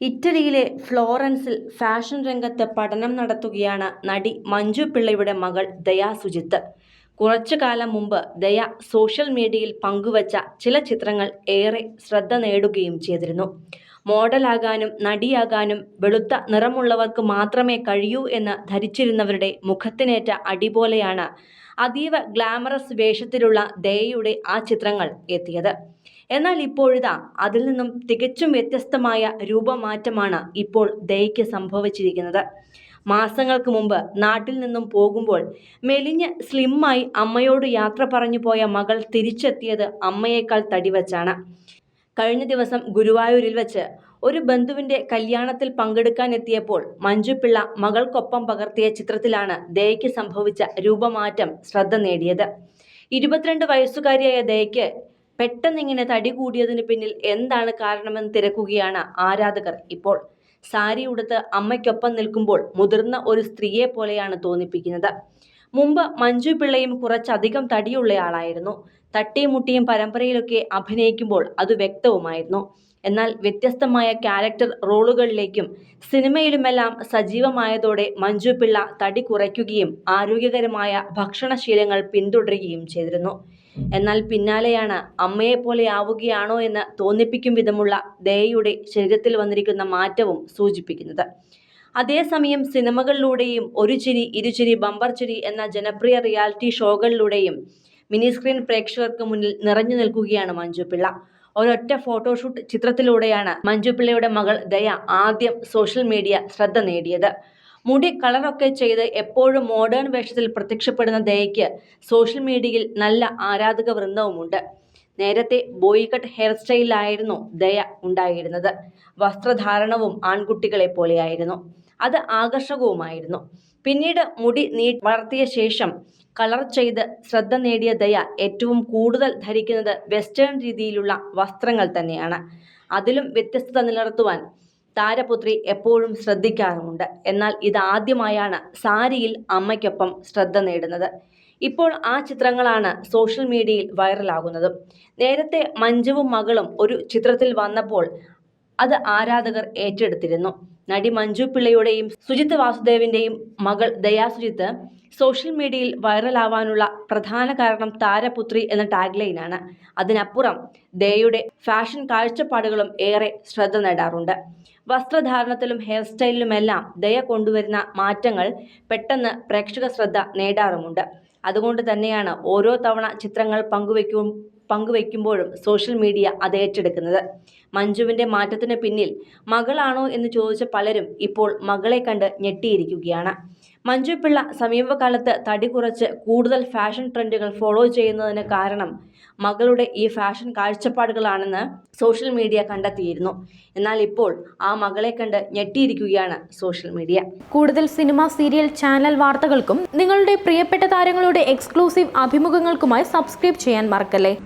ഇറ്റലിയിലെ ഫ്ലോറൻസിൽ ഫാഷൻ രംഗത്ത് പഠനം നടത്തുകയാണ് നടി മഞ്ജു പിള്ളയുടെ മകൾ ദയാ സുജിത്ത്. കുറച്ചു കാലം മുമ്പ് ദയ സോഷ്യൽ മീഡിയയിൽ പങ്കുവച്ച ചില ചിത്രങ്ങൾ ഏറെ ശ്രദ്ധ നേടുകയും ചെയ്തിരുന്നു. മോഡലാകാനും നടിയാകാനും വെളുത്ത നിറമുള്ളവർക്ക് മാത്രമേ കഴിയൂ എന്ന് ധരിച്ചിരുന്നവരുടെ മുഖത്തിനേറ്റ അടി പോലെയാണ് അതീവ ഗ്ലാമറസ് വേഷത്തിലുള്ള ദയയുടെ ആ ചിത്രങ്ങൾ എത്തിയത്. എന്നാൽ ഇപ്പോഴിതാ അതിൽ നിന്നും തികച്ചും വ്യത്യസ്തമായ രൂപമാറ്റമാണ് ഇപ്പോൾ ദയയ്ക്ക് സംഭവിച്ചിരിക്കുന്നത്. മാസങ്ങൾക്ക് മുമ്പ് നാട്ടിൽ നിന്നും പോകുമ്പോൾ മെലിഞ്ഞ് സ്ലിമ്മായി അമ്മയോട് യാത്ര പറഞ്ഞു പോയ മകൾ തിരിച്ചെത്തിയത് അമ്മയേക്കാൾ തടിവച്ചാണ് കഴിഞ്ഞ ദിവസം ഗുരുവായൂരിൽ വെച്ച് ഒരു ബന്ധുവിന്റെ കല്യാണത്തിൽ പങ്കെടുക്കാൻ എത്തിയപ്പോൾ മഞ്ജുപിള്ള മകൾക്കൊപ്പം പകർത്തിയ ചിത്രത്തിലാണ് ദയയ്ക്ക് സംഭവിച്ച രൂപമാറ്റം ശ്രദ്ധ നേടിയത്. ഇരുപത്തിരണ്ട് വയസ്സുകാരിയായ ദയയ്ക്ക് പെട്ടെന്നിങ്ങനെ തടി കൂടിയതിന് പിന്നിൽ എന്താണ് കാരണമെന്ന് തിരക്കുകയാണ് ആരാധകർ ഇപ്പോൾ. സാരി ഉടുത്ത് അമ്മയ്ക്കൊപ്പം നിൽക്കുമ്പോൾ മുതിർന്ന ഒരു സ്ത്രീയെ പോലെയാണ് തോന്നിപ്പിക്കുന്നത്. മുമ്പ് മഞ്ജു പിള്ളയും കുറച്ചധികം തടിയുള്ളയാളായിരുന്നു തട്ടിയും മുട്ടിയും പരമ്പരയിലൊക്കെ അഭിനയിക്കുമ്പോൾ അത് വ്യക്തവുമായിരുന്നു. എന്നാൽ വ്യത്യസ്തമായ ക്യാരക്ടർ റോളുകളിലേക്കും സിനിമയിലുമെല്ലാം സജീവമായതോടെ മഞ്ജു പിള്ള തടി കുറയ്ക്കുകയും ആരോഗ്യകരമായ ഭക്ഷണശീലങ്ങൾ പിന്തുടരുകയും ചെയ്തിരുന്നു. എന്നാൽ പിന്നാലെയാണ് അമ്മയെപ്പോലെ ആവുകയാണോ എന്ന് തോന്നിപ്പിക്കും വിധമുള്ള ദയയുടെ ശരീരത്തിൽ വന്നിരിക്കുന്ന മാറ്റവും സൂചിപ്പിക്കുന്നത്. അതേസമയം സിനിമകളിലൂടെയും ഒരു ചിരി ഇരുചിരി ബമ്പർ ചിരി എന്ന ജനപ്രിയ റിയാലിറ്റി ഷോകളിലൂടെയും മിനി സ്ക്രീൻ പ്രേക്ഷകർക്ക് മുന്നിൽ നിറഞ്ഞു നിൽക്കുകയാണ് മഞ്ജു പിള്ള. ഒരൊറ്റ ഫോട്ടോഷൂട്ട് ചിത്രത്തിലൂടെയാണ് മഞ്ജു പിള്ളയുടെ മകൾ ദയ ആദ്യം സോഷ്യൽ മീഡിയ ശ്രദ്ധ നേടിയത്. മുടി കളറൊക്കെ ചെയ്ത് എപ്പോഴും മോഡേൺ വേഷത്തിൽ പ്രത്യക്ഷപ്പെടുന്ന ദയയ്ക്ക് സോഷ്യൽ മീഡിയയിൽ നല്ല ആരാധക വൃന്ദവുമുണ്ട്. നേരത്തെ ബോയ് കട്ട് ഹെയർ സ്റ്റൈലിലായിരുന്നു ദയ ഉണ്ടായിരുന്നത്. വസ്ത്രധാരണവും ആൺകുട്ടികളെ പോലെയായിരുന്നു. അത് ആകർഷകവുമായിരുന്നു. പിന്നീട് മുടി നീ വളർത്തിയ ശേഷം കളർ ചെയ്ത് ശ്രദ്ധ നേടിയ ദയ ഏറ്റവും കൂടുതൽ ധരിക്കുന്നത് വെസ്റ്റേൺ രീതിയിലുള്ള വസ്ത്രങ്ങൾ തന്നെയാണ്. അതിലും വ്യത്യസ്തത നിലനിർത്തുവാൻ താരപുത്രി എപ്പോഴും ശ്രദ്ധിക്കാറുമുണ്ട്. എന്നാൽ ഇതാദ്യമായാണ് സാരിയിൽ അമ്മയ്ക്കൊപ്പം ശ്രദ്ധ നേടുന്നത്. ഇപ്പോൾ ആ ചിത്രങ്ങളാണ് സോഷ്യൽ മീഡിയയിൽ വൈറലാകുന്നതും. നേരത്തെ മഞ്ജുവും മകളും ഒരു ചിത്രത്തിൽ വന്നപ്പോൾ അത് ആരാധകർ ഏറ്റെടുത്തിരുന്നു. നടി മഞ്ജു പിള്ളയുടെയും സുജിത് വാസുദേവിന്റെയും മകൾ ദയാ സുജിത്ത് സോഷ്യൽ മീഡിയയിൽ വൈറലാവാനുള്ള പ്രധാന കാരണം താരപുത്രി എന്ന ടാഗ്ലൈനാണ്. അതിനപ്പുറം ദയയുടെ ഫാഷൻ കാഴ്ചപ്പാടുകളും ഏറെ ശ്രദ്ധ നേടാറുണ്ട്. വസ്ത്രധാരണത്തിലും ഹെയർ സ്റ്റൈലിലുമെല്ലാം ദയ കൊണ്ടുവരുന്ന മാറ്റങ്ങൾ പെട്ടെന്ന് പ്രേക്ഷക ശ്രദ്ധ നേടാറുമുണ്ട്. അതുകൊണ്ട് തന്നെയാണ് ഓരോ തവണ ചിത്രങ്ങൾ പങ്കുവയ്ക്കും പങ്കുവയ്ക്കുമ്പോഴും സോഷ്യൽ മീഡിയ അത് ഏറ്റെടുക്കുന്നത്. മഞ്ജുവിന്റെ മാറ്റത്തിന് പിന്നിൽ മകളാണോ എന്ന് ചോദിച്ച പലരും ഇപ്പോൾ മകളെ കണ്ട് ഞെട്ടിയിരിക്കുകയാണ്. മഞ്ജു പിള്ള സമീപകാലത്ത് തടി കുറച്ച് കൂടുതൽ ഫാഷൻ ട്രെൻഡുകൾ ഫോളോ ചെയ്യുന്നതിന് കാരണം മകളുടെ ഈ ഫാഷൻ കാഴ്ചപ്പാടുകളാണെന്ന് സോഷ്യൽ മീഡിയ കണ്ടെത്തിയിരുന്നു. എന്നാൽ ഇപ്പോൾ ആ മകളെ കണ്ട് ഞെട്ടിയിരിക്കുകയാണ് സോഷ്യൽ മീഡിയ. കൂടുതൽ സിനിമ സീരിയൽ ചാനൽ വാർത്തകൾക്കും നിങ്ങളുടെ പ്രിയപ്പെട്ട താരങ്ങളുടെ എക്സ്ക്ലൂസീവ് അഭിമുഖങ്ങൾക്കുമായി സബ്സ്ക്രൈബ് ചെയ്യാൻ മറക്കല്ലേ?